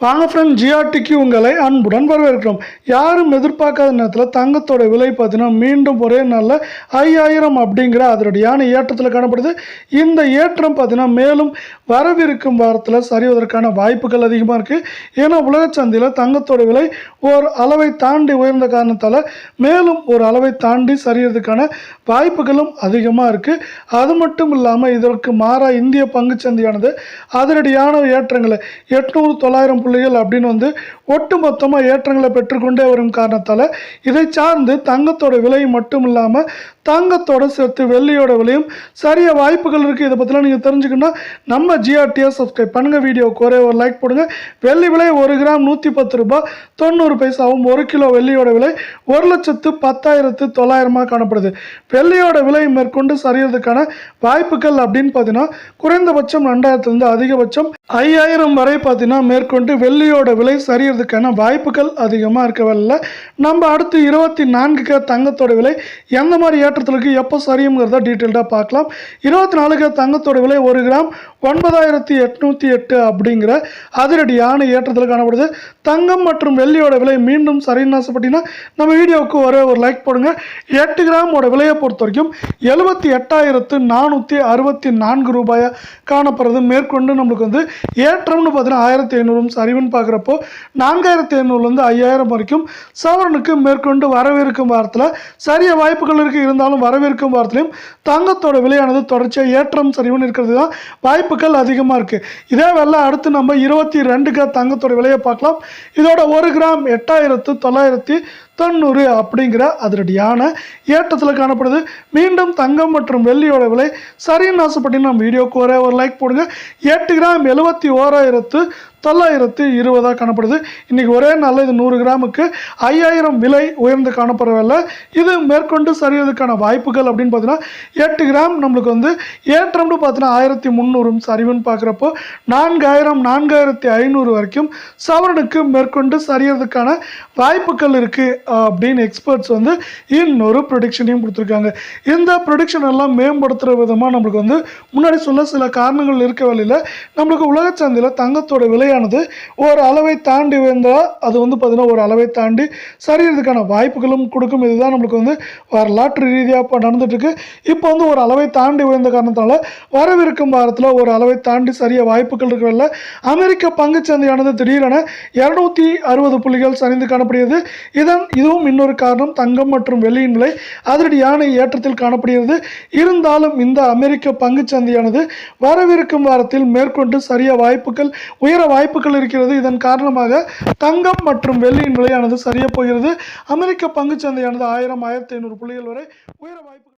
வாங்க ஃப்ரெண்ட் ஜிஆர்டிக்கு உங்களை அன்புடன் வரவேற்கிறோம். யாரும் எதிர்பார்க்காத நேரத்தில் தங்கத்தோட விலை பார்த்தீங்கன்னா மீண்டும் ஒரே நாளில் ஐயாயிரம் அப்படிங்கிற அதனுடையான ஏற்றத்தில் காணப்படுது. இந்த ஏற்றம் பார்த்தீங்கன்னா மேலும் வரவிருக்கும் வாரத்தில் சரிவதற்கான வாய்ப்புகள் அதிகமாக இருக்குது ஏன்னா உலக சந்தையில் தங்கத்தோட விலை ஒரு அளவை தாண்டி உயர்ந்த காரணத்தால் மேலும் ஒரு அளவை தாண்டி சரியறதுக்கான வாய்ப்புகளும் அதிகமாக இருக்குது அது மட்டும் இல்லாமல் இதற்கு மாறாக இந்திய பங்குச்சந்தையானது அதனடியான ஏற்றங்களை எட்நூறு தொள்ளாயிரம் புள்ளிகள் அப்படின்னு வந்து ஒட்டுமொத்தமாக ஏற்றங்களை பெற்றுக்கொண்டே வரும் காரணத்தால் இதை சார்ந்து தங்கத்தோட விலை மட்டும் இல்லாமல் தங்கத்தோட சேர்த்து வெள்ளியோட விலையும் சரிய வாய்ப்புகள் இருக்குது இதை பற்றிலாம் நீங்கள் தெரிஞ்சுக்கணும் நம்ம ஜிஆர்டிஎஸ் சப்ஸ்கிரைப் பண்ணுங்கள் வீடியோக்கு ஒரே ஒரு லைக் போடுங்க. வெள்ளி விலை ஒரு கிராம் நூற்றி பத்து ரூபாய். தொண்ணூறு பைசாவும் ஒரு கிலோ வெள்ளியோட விலை ஒரு லட்சத்து பத்தாயிரத்து தொள்ளாயிரமாக காணப்படுது. வெள்ளியோட விலை மேற்கொண்டு சரியறதுக்கான வாய்ப்புகள் அப்படின்னு பார்த்தீங்கன்னா குறைந்தபட்சம் ரெண்டாயிரத்துலேருந்து அதிகபட்சம் ஐயாயிரம் வரை பார்த்தீங்கன்னா மேற்கொண்டு வெள்ளியோட விலை சரியறதுக்கான வாய்ப்புகள் அதிகமாக இருக்கவில்லை நம்ம அடுத்து இருபத்தி நான்குக்கு தங்கத்தோட விலை எந்த மாதிரி ஏற்றத்தில் எப்போ சரியுங்கிறத டீட்டெயில்டாக பார்க்கலாம். இருபத்தி நாலுக்கு தங்கத்தோட விலை ஒரு கிராம் ஒன்பதாயிரத்தி எட்நூற்றி எட்டு அப்படிங்கிற அதிரடியான ஏற்றத்தில் காணப்படுது. தங்கம் மற்றும் வெள்ளியோட விலை மீண்டும் சரின்னு ஆசைப்பட்டீங்கன்னா நம்ம வீடியோவுக்கு ஒரே ஒரு லைக் போடுங்க. எட்டு கிராமோட விலையை பொறுத்த வரைக்கும் எழுபத்தி எட்டாயிரத்து நானூற்றி அறுபத்தி நான்கு ரூபாயை காணப்படுறது. மேற்கொண்டு நம்மளுக்கு வந்து ஏற்றம்னு பார்த்தீங்கன்னா ஆயிரத்தி ஐநூறும் சரிவுன்னு பார்க்குறப்போ நான்காயிரத்தி ஐநூறுலேருந்து ஐயாயிரம் வரைக்கும் சவரனுக்கு மேற்கொண்டு வரவிருக்கும் வாரத்தில் சரிய வாய்ப்புகள் இருக்குது இருந்தால் இருந்தாலும் வரவிருக்கும் வாரத்திலையும் தங்கத்தோட விலையானது தொடர்ச்சியாக ஏற்றம் சரிவுன்னு இருக்கிறது தான் வாய்ப்புகள் அதிகமாக இருக்குது இதே வேலை அடுத்து நம்ம இருபத்தி ரெண்டுக்கு தங்கத்தோட விலையை பார்க்கலாம். இதோட ஒரு கிராம் எட்டாயிரத்து தொள்ளாயிரத்தி தொண்ணூறு அப்படிங்கிற அதிரடியான ஏற்றத்தில் காணப்படுது. மீண்டும் தங்கம் மற்றும் வெள்ளியோட விலை சரின்னு ஆசைப்பட்டீங்கன்னா நம்ம வீடியோக்கு ஒரே ஒரு லைக் போடுங்க. எட்டு கிராம் எழுபத்தி ஓராயிரத்து தொள்ளாயிரத்து இருபதாக காணப்படுது. இன்றைக்கி ஒரே நாளில் இது நூறு கிராமுக்கு ஐயாயிரம் விலை உயர்ந்து காணப்படவில்லை. இது மேற்கொண்டு சரியதுக்கான வாய்ப்புகள் அப்படின்னு பார்த்தீங்கன்னா எட்டு கிராம் நம்மளுக்கு வந்து ஏற்றம்னு பார்த்தீங்கன்னா ஆயிரத்தி முந்நூறும் சரிவுன்னு பார்க்குறப்போ நான்காயிரம் நான்காயிரத்தி ஐநூறு வரைக்கும் சவரனுக்கு மேற்கொண்டு சரியறதுக்கான வாய்ப்புகள் இருக்குது அப்படின்னு எக்ஸ்பர்ட்ஸ் வந்து இன்னொரு ப்ரொடிக்ஷனையும் கொடுத்துருக்காங்க. இந்த ப்ரொடிக்ஷன் எல்லாம் மேம்படுத்துகிற விதமாக நம்மளுக்கு வந்து முன்னாடி சொல்ல சில காரணங்கள் இருக்க வழியில் நம்மளுக்கு உலக சந்தையில் தங்கத்தோட விலையானது ஒரு அளவை தாண்டி வந்தால் அது வந்து பார்த்திங்கன்னா ஒரு அளவை தாண்டி சரியறதுக்கான வாய்ப்புகளும் கொடுக்கும். இதுதான் நம்மளுக்கு வந்து வரலாற்று ரீதியாக இப்போ நடந்துட்டுருக்கு. இப்போ வந்து ஒரு அளவை தாண்டி உயர்ந்த காரணத்தால் வரவிருக்கும் வாரத்தில் ஒரு அளவை தாண்டி சரிய வாய்ப்புகள் இருக்கவில்லை அமெரிக்க பங்குச்சந்தையானது திடீரென இரநூத்தி அறுபது புள்ளிகள் சரிந்து காணப்படுகிறது. இதன் இதுவும் இன்னொரு காரணம் தங்கம் மற்றும் வெள்ளியின் விலை. அதிரடியான ஏற்றத்தில் காணப்படுகிறது. இருந்தாலும் இந்த அமெரிக்க பங்குச்சந்தையானது வரவிருக்கும் வாரத்தில் மேற்கொண்டு சரிய வாய்ப்புகள் உயர வாய்ப்புகள் இருக்கிறது. இதன் காரணமாக தங்கம் மற்றும் வெள்ளியின் விலையானது சரிய போகிறது. அமெரிக்க பங்குச்சந்தையானது ஆயிரம் ஆயிரத்தி ஐநூறு புள்ளிகள் வரை உயர வாய்ப்பு